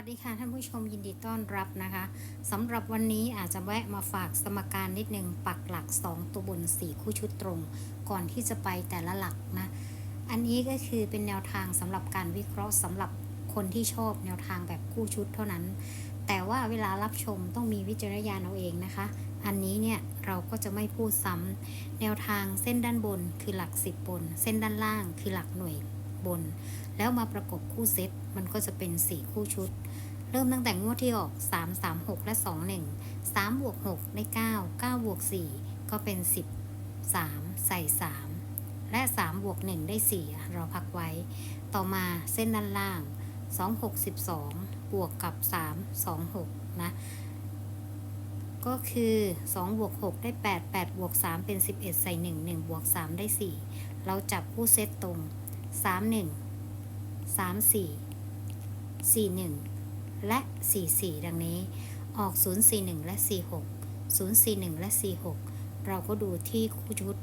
วัสดีค่ะท่านผู้ชมยินดีต้อนรับนะคะสำหรับวันนี้อาจจะแวะมาฝากสมการนิดนึงปักหลัก 2 ตัวบน 4 คู่ชุดตรง ก่อนที่จะไปแต่ละหลักนะ อันนี้ก็คือเป็นแนวทางสำหรับการวิเคราะห์สำหรับคนที่ชอบแนวทางแบบคู่ชุดเท่านั้น แต่ว่าเวลารับชมต้องมีวิจารณญาณเอาเองนะคะ อันนี้เนี่ยเราก็จะไม่พูดซ้ำแนวทางเส้นด้านบนคือหลัก 10 บน เส้นด้านล่างคือหลักหน่วย บน แล้วมาประกบคู่เซตมันก็จะเป็น 4 คู่ชุด เริ่มตั้งแต่งวดที่ออก 3 3 6 และ 2 1 3บวก6ได้ 9 9บวก4ก็เป็น 10 3 ใส่ 3 และ 3 บวก 1 ได้4อ่เราพักไว้ ต่อมาเส้นด้านล่าง 2 6 12 บวกกับ 3 2 6 นะก็คือ2บวก6ได้ 8 8บวก3เป็น 11 ใส่ 1 1บวก3ได้ 4 เราจับคู่เซตตรง 3 1 3 4 4 1และ4 4ดังนี้ออก0 4 1และ4 6 0 4 1และ4 6เราก็ดูที่คู่ชุด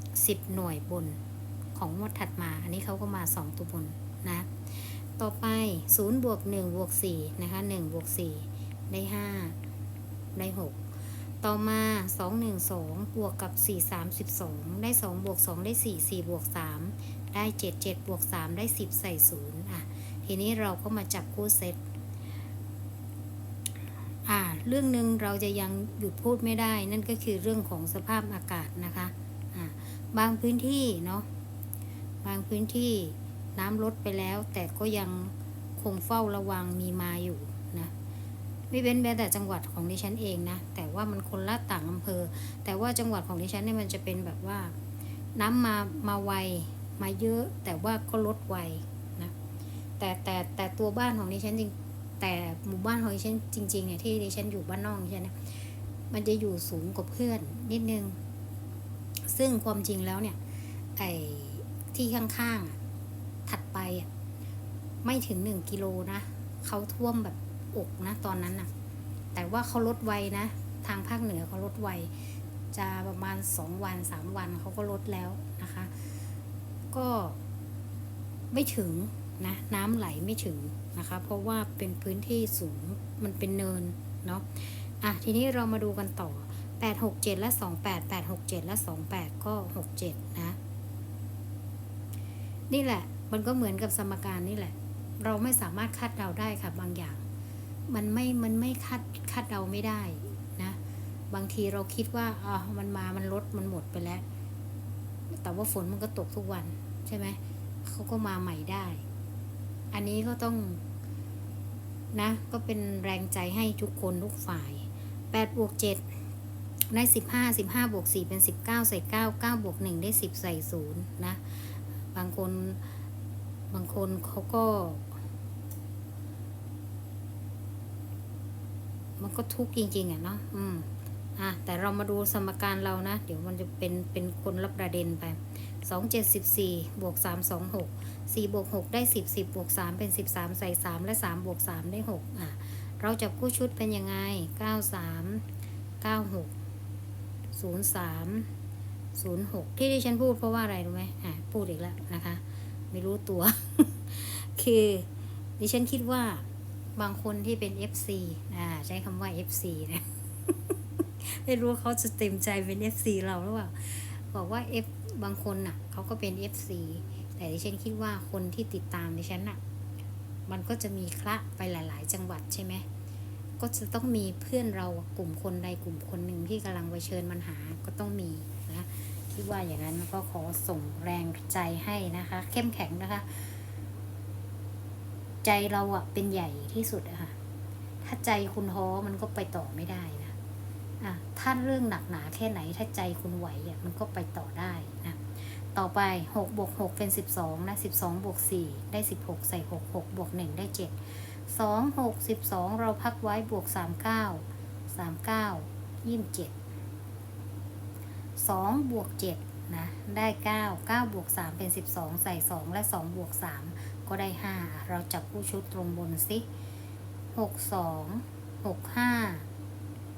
10หน่วยบนของงวดถัดมา อันนี้เขาก็มา2ตัวบนนะ ต่อไป0บวก1บวก4นะคะ1บวก4ได้5ได้6 ต่อมา 2 1 2 บวกกับ 4 32 ได้ 2 บวก 2 ได้ 4 4 บวก 3 ได้ 7 7 บวก 3 ได้ 10 ใส่ 0 อะ ทีนี้เราก็มาจับคู่เซต อ่า เรื่องหนึ่งเราจะยังหยุดพูดไม่ได้ นั่นก็คือเรื่องของสภาพอากาศนะคะ อ่า บางพื้นที่เนาะ บางพื้นที่น้ำลดไปแล้ว แต่ก็ยังคงเฝ้าระวังมีมาอยู่นะ ไม่เว้นแม้แต่จังหวัดของดิฉันเองนะ แต่ว่ามันคนละต่างอำเภอ แต่ว่าจังหวัดของดิฉันเนี่ยมันจะเป็นแบบว่า น้ำมามาไวมาเยอะ แต่ว่าก็ลดไวนะแต่แต่แต่ตัวบ้านของดิฉันจริงแต่หมู่บ้านของดิฉันจริงๆเนี่ยที่ดิฉันอยู่บ้านนอกดิฉันเนี่ยมันจะอยู่สูงกว่าเพื่อนนิดนึง ซึ่งความจริงแล้วเนี่ยไอ้ที่ข้างๆถัดไปอะไม่ถึงหนึ่งกิโลนะเขาท่วมแบบ อกนะตอนนั้นน่ะ แต่ว่าเขาลดไวนะ ทางภาคเหนือเขาลดไว จะประมาณสองวันสามวันเขาก็ลดแล้วนะคะ ก็ไม่ถึงนะน้ำไหลไม่ถึงนะคะ เพราะว่าเป็นพื้นที่สูงมันเป็นเนินเนาะอะทีนี้เรามาดูกันต่อ 8 6 7 และ 28 8 6 7 และ 28 ก็ 67 นะ นี่แหละ มันก็เหมือนกับสมการนี่แหละ เราไม่สามารถคาดเดาได้ค่ะบางอย่าง มันไม่มันไม่คาดคาดเดาไม่ได้นะบางทีเราคิดว่าอ๋อมันมามันลดมันหมดไปแล้ว แต่ว่าฝนมันก็ตกทุกวันใช่ไหมเขาก็มาใหม่ได้ อันนี้ก็ต้องนะ ก็เป็นแรงใจให้ทุกคนทุกฝ่าย8บวก7ได้15 15บวก4เป็น 19 ใส่ 9 9บวก1ได้ 10 ใส่0นะ บางคน บางคนเขาก็ มันก็ทุกข์จริงๆอะเนาะอืมอะแต่เรามาดูสมการเรานะ เดี๋ยวมันจะเป็นเป็นคนละประเด็นไปสองเจ็ดสิบสี่บวกสามสองหกสี่บวกหกได้สิบสิบบวกสามเป็นสิบสามใส่สามและสามบวกสามได้หกอะ เราจับคู่ชุดเป็นยังไงเก้าสามเก้าหกศูนย์สามศูนย์หกที่ฉันพูดเพราะว่าอะไรรู้ไหมอะพูดอีกแล้วนะคะ ไม่รู้ตัว คือดิฉันคิดว่า บางคนที่เป็น FC อ่าใช้คำว่า FC นะไม่รู้เขาจะเต็มใจเป็น FC เราหรือเปล่าบอกว่า F บางคนน่ะเขาก็เป็น FC แต่ดิฉันคิดว่าคนที่ติดตามดิฉันน่ะมันก็จะมีคละไปหลาย ๆ จังหวัดใช่ไหมก็จะต้องมีเพื่อนเรากลุ่มคนใดกลุ่มคนหนึ่งที่กำลังเผชิญปัญหาก็ต้องมีนะคิดว่าอย่างนั้นก็ขอส่งแรงใจให้นะคะ เข้มแข็งนะคะ ใจเราอะเป็นใหญ่ที่สุดอะค่ะ ถ้าใจคุณท้อมันก็ไปต่อไม่ได้นะอะถ้าเรื่องหนักหนาแค่ไหน ถ้าใจคุณไหวอะมันก็ไปต่อได้นะ ต่อไป6บวก6เป็น 12นะ12บวก4ได้ 16 ใส่ 6 6บวก1ได้ 7 2 6 12 เราพักไว้บวก 39 39 27 2บวก7 นะได้ 9 9บวก3เป็น 12 ใส่ 2 และ 2 บวก 3 ก็ได้ 5 เราจับผู้ชุดตรงบนสิ 6 2 6 5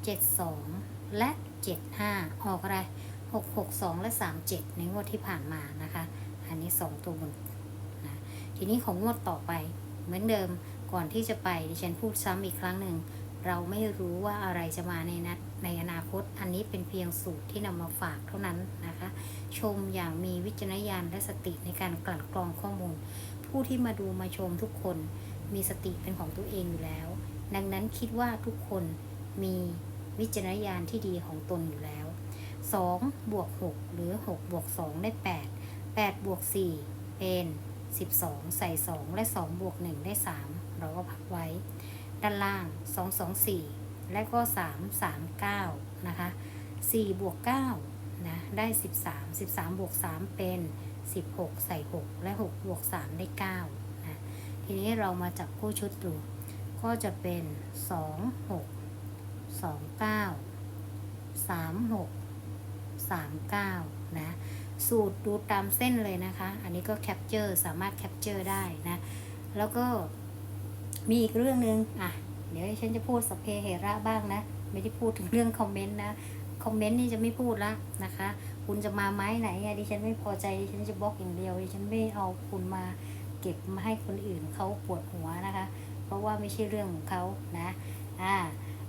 72 และ 75 ออกอะไร 662 และ 37 ในงวดที่ผ่านมานะคะ อันนี้ 2 ตัวบนนะทีนี้ของงวดต่อไปเหมือนเดิมก่อนที่จะไปดิฉันพูดซ้ำอีกครั้งหนึ่ง เราไม่รู้ว่าอะไรจะมาในนัดในอนาคต อันนี้เป็นเพียงสูตรที่นำมาฝากเท่านั้นนะคะ ชมอย่างมีวิจารณญาณและสติในการกลั่นกรองข้อมูล ผู้ที่มาดูมาชมทุกคน มีสติเป็นของตัวเองอยู่แล้ว ดังนั้นคิดว่าทุกคนมีวิจารณญาณที่ดีของตนอยู่แล้ว 2 บวก 6 หรือ 6 บวก 2 ได้ 8 8 บวก 4 เป็น 12 ใส่ 2 และ 2 บวก 1 ได้ 3 เราก็พักไว้ ด้านล่าง 2 2 4 และก็ 3 3 9 นะคะ 4 บวก 9 นะ ได้ 13 13 บวก 3 เป็น 16 ใส่ 6 และ 6 บวก 3 ได้ 9 นะ ทีนี้เรามาจับคู่ชุดดู ก็จะเป็น 2 6 2 9 3 6 3 9 นะ สูตรดูตามเส้นเลยนะคะ อันนี้ก็แคปเจอร์สามารถแคปเจอร์ได้นะ แล้วก็ มีอีกเรื่องหนึ่งอะ เดี๋ยวฉันจะพูดสพเพเหระบ้างนะ ไม่ได้พูดถึงเรื่องคอมเมนต์นะ คอมเมนต์นี่จะไม่พูดละนะคะ คุณจะมาไม้ไหนอะดิฉันไม่พอใจดิฉันจะบล็อกอย่างเดียวดิฉันไม่เอาคุณมาเก็บมาให้คนอื่นเขาปวดหัวนะคะ เพราะว่าไม่ใช่เรื่องของเขานะ อ่า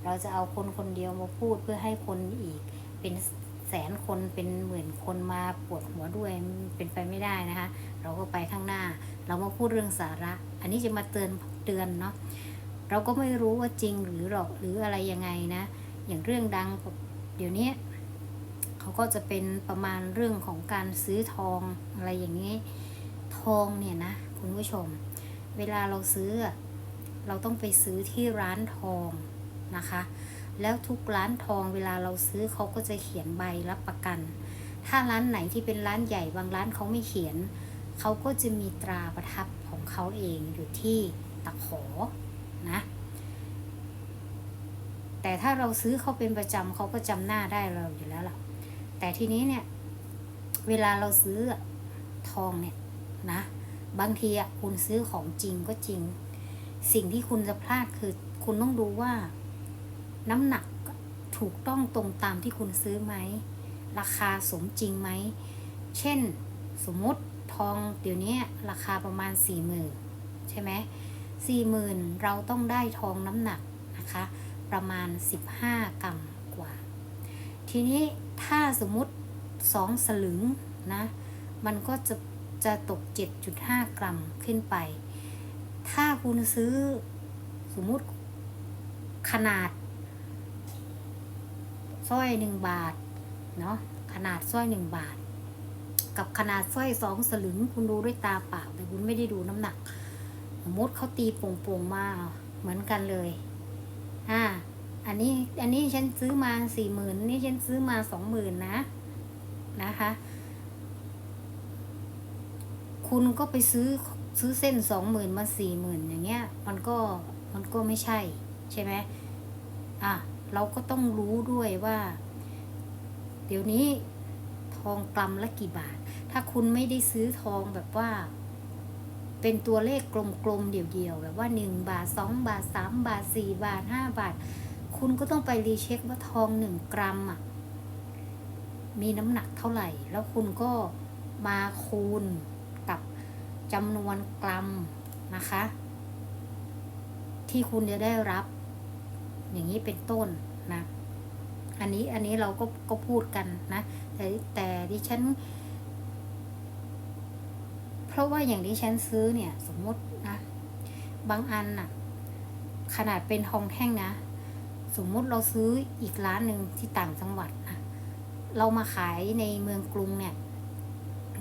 เราจะเอาคนคนเดียวมาพูดเพื่อให้คนอีกเป็นแสนคนเป็นหมื่นคนมาปวดหัวด้วยมันเป็นไปไม่ได้นะคะ เราก็ไปข้างหน้า เรามาพูดเรื่องสาระ อันนี้จะมาเตือน เตือนเนาะเราก็ไม่รู้ว่าจริงหรือหรอกหรืออะไรยังไงนะ อย่างเรื่องดังเดี๋ยวนี้เขาก็จะเป็นประมาณเรื่องของการซื้อทองอะไรอย่างนี้ ทองเนี่ยนะคุณผู้ชม เวลาเราซื้อ เราต้องไปซื้อที่ร้านทองนะคะ แล้วทุกร้านทองเวลาเราซื้อเขาก็จะเขียนใบรับประกัน ถ้าร้านไหนที่เป็นร้านใหญ่บางร้านเขาไม่เขียน เขาก็จะมีตราประทับของเขาเองอยู่ที่ ตะขอนะ แต่ถ้าเราซื้อเขาเป็นประจำเขาก็จำหน้าได้เราอยู่แล้วล่ะ แต่ทีนี้เนี่ย เวลาเราซื้อทองเนี่ยนะ บางทีอะคุณซื้อของจริงก็จริง สิ่งที่คุณจะพลาดคือ คุณต้องดูว่า น้ำหนักถูกต้องตรงตามที่คุณซื้อไหม ราคาสมจริงไหม เช่นสมมติทองเดี๋ยวนี้ราคาประมาณ4ี่หมื่นใช่ไหม สี่หมื่นเราต้องได้ทองน้ำหนักนะคะ ประมาณ 15 กรัมกว่า ทีนี้ถ้าสมมุติ 2 สลึงนะ มันก็จะจะตก 7.5 กรัมขึ้นไป ถ้าคุณซื้อสมมุติขนาดสร้อยหนึ่งบาทเนาะขนาดสร้อยหนึ่งบาท กับขนาดสร้อยสองสลึงคุณดูด้วยตาเปล่าแต่คุณไม่ได้ดูน้ำหนัก สมมติเขาตีโป่งๆมาเหมือนกันเลย อ่า อันนี้อันนี้ฉันซื้อมาสี่หมื่นนี่ฉันซื้อมาสองหมื่นนะนะคะ คุณก็ไปซื้อซื้อเส้นสองหมื่นมาสี่หมื่นอย่างเงี้ย มันก็มันก็ไม่ใช่ใช่ไหมอะเราก็ต้องรู้ด้วยว่า เดี๋ยวนี้ทองกรัมละกี่บาท ถ้าคุณไม่ได้ซื้อทองแบบว่า เป็นตัวเลขกลมๆเดี่ยวๆแบบว่าหนึ่งบาทสองบาทสามบาทสี่บาทห้าบาท คุณก็ต้องไปรีเช็คว่าทองหนึ่งกรัมอะมีน้ำหนักเท่าไหร่ แล้วคุณก็มาคูณกับจำนวนกรัมนะคะ ที่คุณจะได้รับ อย่างนี้เป็นต้นนะ อันนี้อันนี้เราก็ก็พูดกันนะ แต่แต่ดิฉัน เพราะว่าอย่างที่ฉันซื้อเนี่ย สมมตินะบางอันน่ะ ขนาดเป็นทองแท่งนะ สมมุติเราซื้ออีกร้านหนึ่งที่ต่างจังหวัดนะเรามาขายในเมืองกรุงเนี่ย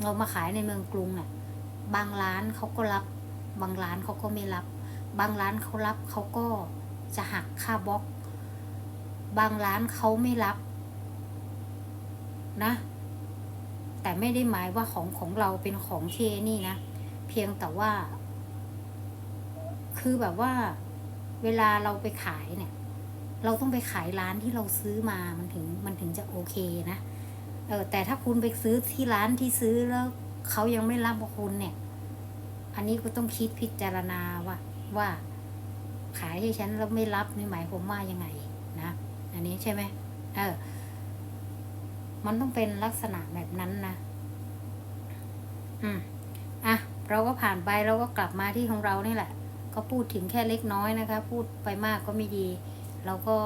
เรามาขายในเมืองกรุงเนี่ยบางร้านเขาก็รับ บางร้านเขาก็ไม่รับ บางร้านเขารับเขาก็จะหักค่าบล็อก บางร้านเขาไม่รับ นะ แต่ไม่ได้หมายว่าของของเราเป็นของเทนี่นะ เพียงแต่ว่า คือแบบว่า เวลาเราไปขายเนี่ย เราต้องไปขายร้านที่เราซื้อมามันถึงมันถึงจะโอเคนะเออแต่ถ้าคุณไปซื้อที่ร้านที่ซื้อแล้วเขายังไม่รับคุณเนี่ย อันนี้ก็ต้องคิดพิจารณาว่าว่า ขายให้ฉันแล้วไม่รับนี่หมายความว่ายังไงนะ อันนี้ใช่ไหมเออ มันต้องเป็นลักษณะแบบนั้นนะ อืม อะ เราก็ผ่านไปเราก็กลับมาที่ของเรานี่แหละ ก็พูดถึงแค่เล็กน้อยนะคะ พูดไปมากก็ไม่ดี เราก็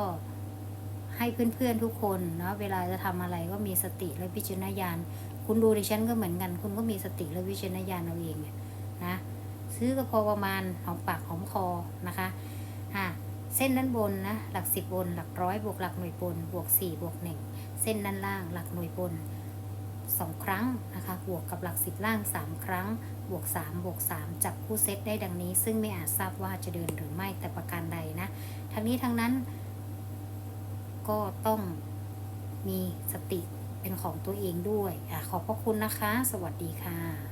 ให้เพื่อนๆทุกคนเนาะ เวลาจะทำอะไรก็มีสติและวิจารณญาณ คุณดูดิฉันก็เหมือนกัน คุณก็มีสติและวิจารณญาณเอาเองเนี่ยนะ ซื้อก็พอประมาณหอมปากหอมคอนะคะอะเส้นด้านบนนะ หลักสิบบน หลักร้อยบวกหลักหน่วยบน บวกสี่บวกหนึ่ง เส้นด้านล่าง หลักหน่วยบนสองครั้งนะคะ บวกกับหลักสิบล่างสามครั้ง บวกสามบวกสามจับคู่เซตได้ดังนี้ ซึ่งไม่อาจทราบว่าจะเดินหรือไม่แต่ประการใดนะ ทั้งนี้ทั้งนั้น ก็ต้องมีสติเป็นของตัวเองด้วยอขอบพระคุณนะคะ สวัสดีค่ะ